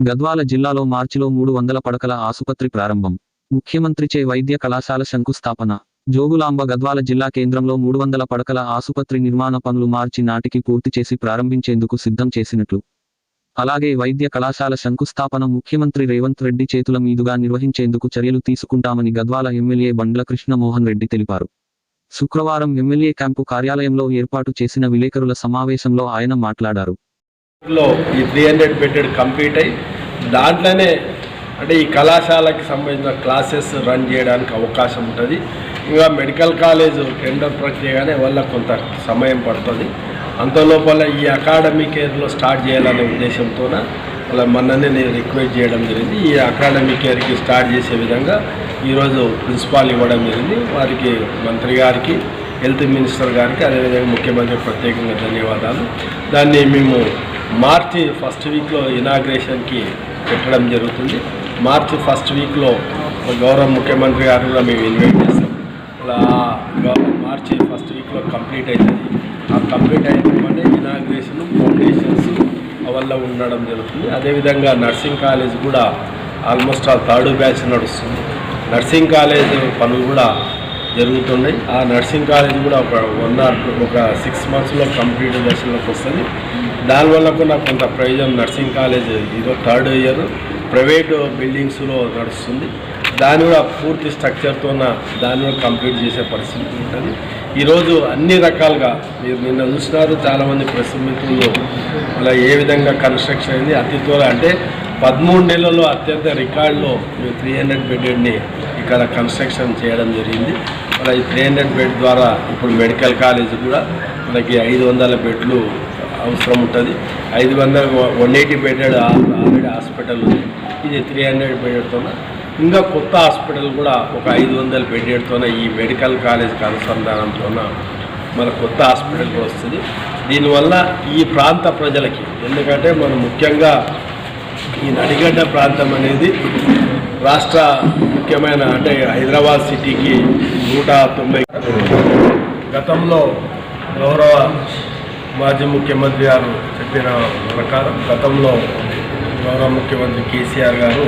గద్వాల జిల్లాలో మార్చిలో మూడు వందల పడకల ఆసుపత్రి ప్రారంభం. ముఖ్యమంత్రిచే వైద్య కళాశాల శంకుస్థాపన. జోగులాంబ గద్వాల జిల్లా కేంద్రంలో మూడు వందల పడకల ఆసుపత్రి నిర్మాణ పనులు మార్చి నాటికి పూర్తి చేసి ప్రారంభించేందుకు సిద్ధం చేసినట్లు. అలాగే వైద్య కళాశాల శంకుస్థాపన ముఖ్యమంత్రి రేవంత్ రెడ్డి చేతుల మీదుగా నిర్వహించేందుకు చర్యలు తీసుకుంటామని గద్వాల ఎమ్మెల్యే బండ్ల కృష్ణమోహన్ రెడ్డి తెలిపారు. శుక్రవారం ఎమ్మెల్యే క్యాంపు కార్యాలయంలో ఏర్పాటు చేసిన విలేకరుల సమావేశంలో ఆయన మాట్లాడారు. లో ఈ త్రీ హండ్రెడ్ బెడెడ్ కంప్లీట్ అయ్యి దాంట్లోనే అంటే ఈ కళాశాలకి సంబంధించిన క్లాసెస్ రన్ చేయడానికి అవకాశం ఉంటుంది. ఇంకా మెడికల్ కాలేజ్ టెండర్ ప్రక్రియగానే వల్ల కొంత సమయం పడుతుంది. అంతలోపల ఈ అకాడమిక్ ఇయర్లో స్టార్ట్ చేయాలనే ఉద్దేశంతో అలా మొన్ననే నేను రిక్వెస్ట్ చేయడం జరిగింది. ఈ అకాడమిక్ ఇయర్కి స్టార్ట్ చేసే విధంగా ఈరోజు ప్రిన్సిపాల్ ఇవ్వడం జరిగింది. వారికి మంత్రి గారికి హెల్త్ మినిస్టర్ గారికి అదేవిధంగా ముఖ్యమంత్రి ప్రత్యేకంగా ధన్యవాదాలు. దాన్ని మేము మార్చి ఫస్ట్ వీక్లో ఇనాగ్రేషన్కి పెట్టడం జరుగుతుంది. మార్చి ఫస్ట్ వీక్లో గౌరవ ముఖ్యమంత్రి గారు కూడా మేము ఇన్వైట్ చేస్తాం. అలా మార్చి ఫస్ట్ వీక్లో కంప్లీట్ అవుతుంది ఆ కంప్లీట్ అయిన ఇనాగ్రేషన్ ఫౌండేషన్స్ వల్ల ఉండడం జరుగుతుంది. అదేవిధంగా నర్సింగ్ కాలేజ్ కూడా ఆల్మోస్ట్ ఆ థర్డ్ బ్యాచ్ నడుస్తుంది. నర్సింగ్ కాలేజ్ పనులు కూడా జరుగుతున్నాయి. ఆ నర్సింగ్ కాలేజ్ కూడా ఒక వన్ ఆర్ ఒక సిక్స్ మంత్స్లో కంప్లీట్ దశలోకి వస్తుంది దానివల్ల కూడా కొంత ప్రయోజనం. నర్సింగ్ కాలేజ్ ఈరోజు థర్డ్ ఇయర్. ప్రైవేట్ బిల్డింగ్స్లో నడుస్తుంది. దాని కూడా పూర్తి స్ట్రక్చర్తో దాన్ని కూడా కంప్లీట్ చేసే పరిస్థితి ఉంటుంది. ఈరోజు అన్ని రకాలుగా మీరు నిన్న చూసినారు చాలామంది ప్రెస్ మిత్రులు అలా ఏ విధంగా కన్స్ట్రక్షన్ అయింది. అతి త్వర అంటే పదమూడు నెలల్లో అత్యంత రికార్డులో మీరు త్రీ హండ్రెడ్ బెడ్ని ఇక్కడ కన్స్ట్రక్షన్ చేయడం జరిగింది. అలా ఈ త్రీ హండ్రెడ్ బెడ్ ద్వారా ఇప్పుడు మెడికల్ కాలేజ్ కూడా మనకి ఐదు వందల బెడ్లు అవసరం ఉంటుంది. ఐదు వందల one eighty bedded already hospital ఉంది. ఇది త్రీ హండ్రెడ్ బెడెడ్తోన ఇంకా కొత్త హాస్పిటల్ కూడా ఒక ఐదు వందల బెడెడ్తోన ఈ మెడికల్ కాలేజ్కి అనుసంధానంతో మన కొత్త హాస్పిటల్ వస్తుంది. దీనివల్ల ఈ ప్రాంత ప్రజలకి ఎందుకంటే మనం ముఖ్యంగా ఈ నడిగడ్డ ప్రాంతం అనేది రాష్ట్ర ముఖ్యమైన అంటే హైదరాబాద్ సిటీకి నూట తొంభై గతంలో గౌరవ మాజీ ముఖ్యమంత్రి గారు చెప్పిన ప్రకారం గతంలో గౌరవ ముఖ్యమంత్రి కేసీఆర్ గారు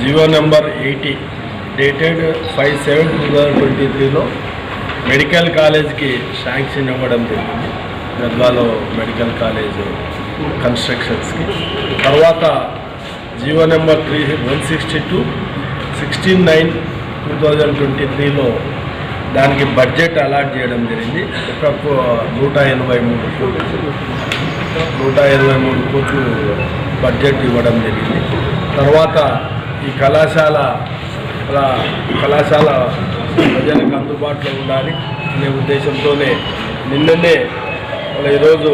GO number eighty dated five seven two thousand twenty త్రీలో మెడికల్ కాలేజ్కి శాంక్షన్ ఇవ్వడం జరిగింది. గద్వాలో మెడికల్ కాలేజ్ కన్స్ట్రక్షన్స్కి. తర్వాత GO number three one sixty two sixteen nine two thousand twenty త్రీలో దానికి బడ్జెట్ అలాట్ చేయడం జరిగింది. ఒక నూట ఎనభై మూడు కోట్లు నూట ఇరవై మూడు కోట్లు బడ్జెట్ ఇవ్వడం జరిగింది. తర్వాత ఈ కళాశాల కళాశాల ప్రజలకు అందుబాటులో ఉండాలి అనే ఉద్దేశంతోనే నిన్ననే ఈరోజు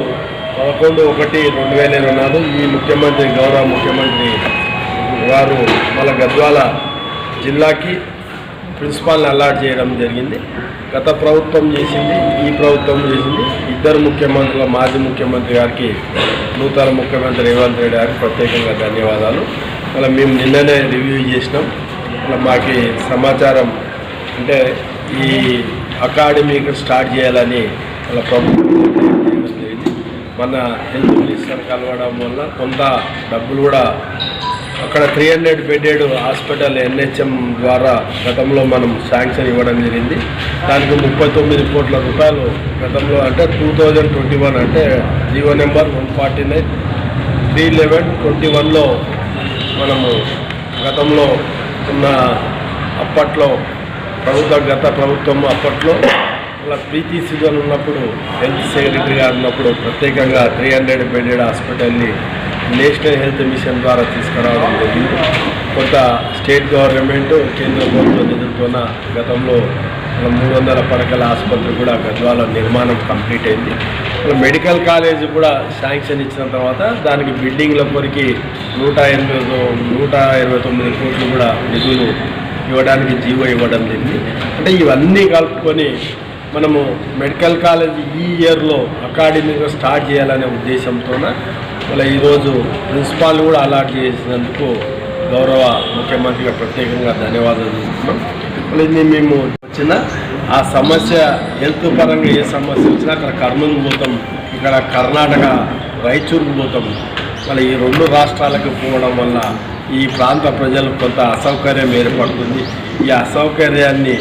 పదకొండు ఒకటి రెండు వేల ఇరవై నాలుగు ఈ ముఖ్యమంత్రి గౌరవ ముఖ్యమంత్రి గారు మన గద్వాల జిల్లాకి ప్రిన్సిపాల్ని అలాట్ చేయడం జరిగింది. గత ప్రభుత్వం చేసింది ఈ ప్రభుత్వం చేసింది. ఇద్దరు ముఖ్యమంత్రుల మాజీ ముఖ్యమంత్రి గారికి నూతన ముఖ్యమంత్రి రేవంత్ రెడ్డి గారికి ప్రత్యేకంగా ధన్యవాదాలు. అలా మేము నిన్ననే రివ్యూ చేసినాం. అలా మాకు సమాచారం అంటే ఈ అకాడమీ ఇక్కడ స్టార్ట్ చేయాలని వాళ్ళ ప్రభుత్వం మన హెల్త్ మినిస్టర్ కలవడం వల్ల కొంత డబ్బులు కూడా అక్కడ three hundred bedded hospital NHM ద్వారా గతంలో మనం శాంక్షన్ ఇవ్వడం జరిగింది. దానికి ముప్పై తొమ్మిది కోట్ల రూపాయలు గతంలో అంటే టూ థౌజండ్ ట్వంటీ వన్ అంటే GO number one forty nine three eleven twenty వన్లో మనము గతంలో ఉన్న అప్పట్లో ప్రభుత్వ గత ప్రభుత్వం అప్పట్లో ఇలా ప్రీతి సీజన్ ఉన్నప్పుడు హెల్త్ సెక్రటరీగా ఉన్నప్పుడు ప్రత్యేకంగా త్రీ హండ్రెడ్ బెడెడ్ హాస్పిటల్ని నేషనల్ హెల్త్ మిషన్ ద్వారా తీసుకురావడం జరిగింది. కొంత స్టేట్ గవర్నమెంట్ కేంద్ర ప్రభుత్వం నిధులతోన గతంలో మూడు వందల పడకల ఆసుపత్రి కూడా గద్వాల నిర్మాణం కంప్లీట్ అయింది. మెడికల్ కాలేజ్ కూడా శాంక్షన్ ఇచ్చిన తర్వాత దానికి బిల్డింగ్ల కొరికి నూట ఎనభై నూట ఇరవై తొమ్మిది కోట్లు కూడా నిధులు ఇవ్వడానికి జీవో ఇవ్వడం జరిగింది. అంటే ఇవన్నీ కలుపుకొని మనము మెడికల్ కాలేజ్ ఈ ఇయర్లో అకాడమీగా స్టార్ట్ చేయాలనే ఉద్దేశంతోన మళ్ళీ ఈరోజు ప్రిన్సిపాల్ కూడా అలాట్ చేసినందుకు గౌరవ ముఖ్యమంత్రిగా ప్రత్యేకంగా ధన్యవాదాలు తెలుపుతున్నాం. మళ్ళీ మేము వచ్చిన ఆ సమస్య హెల్త్ పరంగా ఏ సమస్య వచ్చినా అక్కడ కర్నూలు పోతాం ఇక్కడ కర్ణాటక రాయచూరుకు పోతాం. మళ్ళీ ఈ రెండు రాష్ట్రాలకు పోవడం వల్ల ఈ ప్రాంత ప్రజలకు కొంత అసౌకర్యం ఏర్పడుతుంది. ఈ అసౌకర్యాన్ని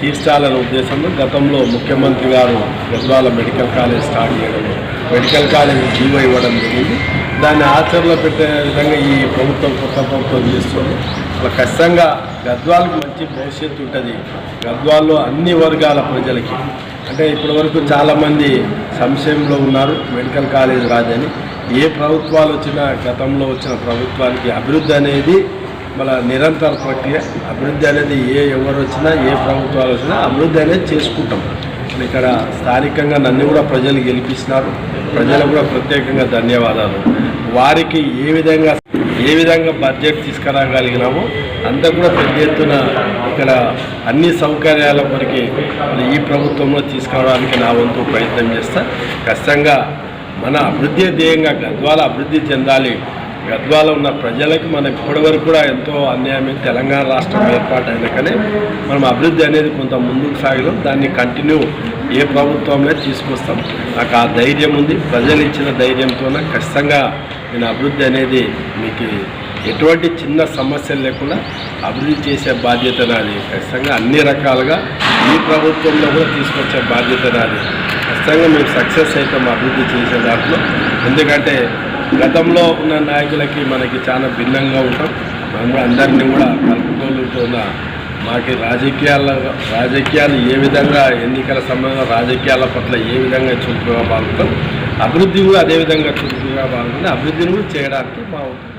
తీర్చాలనే ఉద్దేశంలో గతంలో ముఖ్యమంత్రి గారు గద్వాల మెడికల్ కాలేజ్ స్టార్ట్ చేయడం మెడికల్ కాలేజ్ జీవో ఇవ్వడం జరిగింది. దాన్ని ఆచరణలో పెట్టే విధంగా ఈ ప్రభుత్వం కొత్త ప్రభుత్వం చేస్తుంది. అలా ఖచ్చితంగా గద్వాలకు మంచి భవిష్యత్తు ఉంటుంది. గద్వాల్లో అన్ని వర్గాల ప్రజలకి. అంటే ఇప్పటివరకు చాలామంది సంశయంలో ఉన్నారు. మెడికల్ కాలేజ్ రాదని ఏ ప్రభుత్వాలు వచ్చినా గతంలో వచ్చిన ప్రభుత్వానికి అభివృద్ధి అనేది మన నిరంతర ప్రక్రియ. అభివృద్ధి అనేది ఏ ఎవరు వచ్చినా ఏ ప్రభుత్వాలు వచ్చినా అభివృద్ధి అనేది చేసుకుంటాం. ఇక్కడ స్థానికంగా నన్ను కూడా ప్రజలు గెలిపిస్తున్నారు. ప్రజలకు కూడా ప్రత్యేకంగా ధన్యవాదాలు. వారికి ఏ విధంగా ఏ విధంగా బడ్జెట్ తీసుకురాగలిగినామో అంతా కూడా పెద్ద ఎత్తున ఇక్కడ అన్ని సౌకర్యాల కొరికి ఈ ప్రభుత్వంలో తీసుకురావడానికి నా వంతు ప్రయత్నం చేస్తా. ఖచ్చితంగా మన అభివృద్ధి ధ్యేయంగా గద్వాల అభివృద్ధి చెందాలి. గద్వాల ఉన్న ప్రజలకు మనం ఇప్పటివరకు కూడా ఎంతో అన్యాయం తెలంగాణ రాష్ట్రం ఏర్పాటు కానీ మనం అభివృద్ధి అనేది కొంత ముందుకు సాగడం దాన్ని కంటిన్యూ ఏ ప్రభుత్వంలో తీసుకొస్తాం. నాకు ఆ ధైర్యం ఉంది. ప్రజలు ఇచ్చిన ధైర్యంతోనే ఖచ్చితంగా నేను అభివృద్ధి అనేది మీకు ఎటువంటి చిన్న సమస్యలు లేకుండా అభివృద్ధి చేసే బాధ్యత నాది. ఖచ్చితంగా అన్ని రకాలుగా ఈ ప్రభుత్వంలో కూడా తీసుకొచ్చే బాధ్యత నాది. ఖచ్చితంగా మేము సక్సెస్ అవుతాం అభివృద్ధి చేసే దాంట్లో ఎందుకంటే గతంలో ఉన్న నాయకులకి మనకి చాలా భిన్నంగా ఉంటాం మనం కూడా అందరినీ కూడా కలుపుకోలుతున్న మాకు రాజకీయాల రాజకీయాలు ఏ విధంగా ఎన్నికల సమయంలో రాజకీయాల పట్ల ఏ విధంగా చురుకుగా పాల్గొంటాం అభివృద్ధి కూడా అదే విధంగా చురుకుగా పాల్గొని అభివృద్ధిని కూడా చేయడానికి మా ఉంటుంది.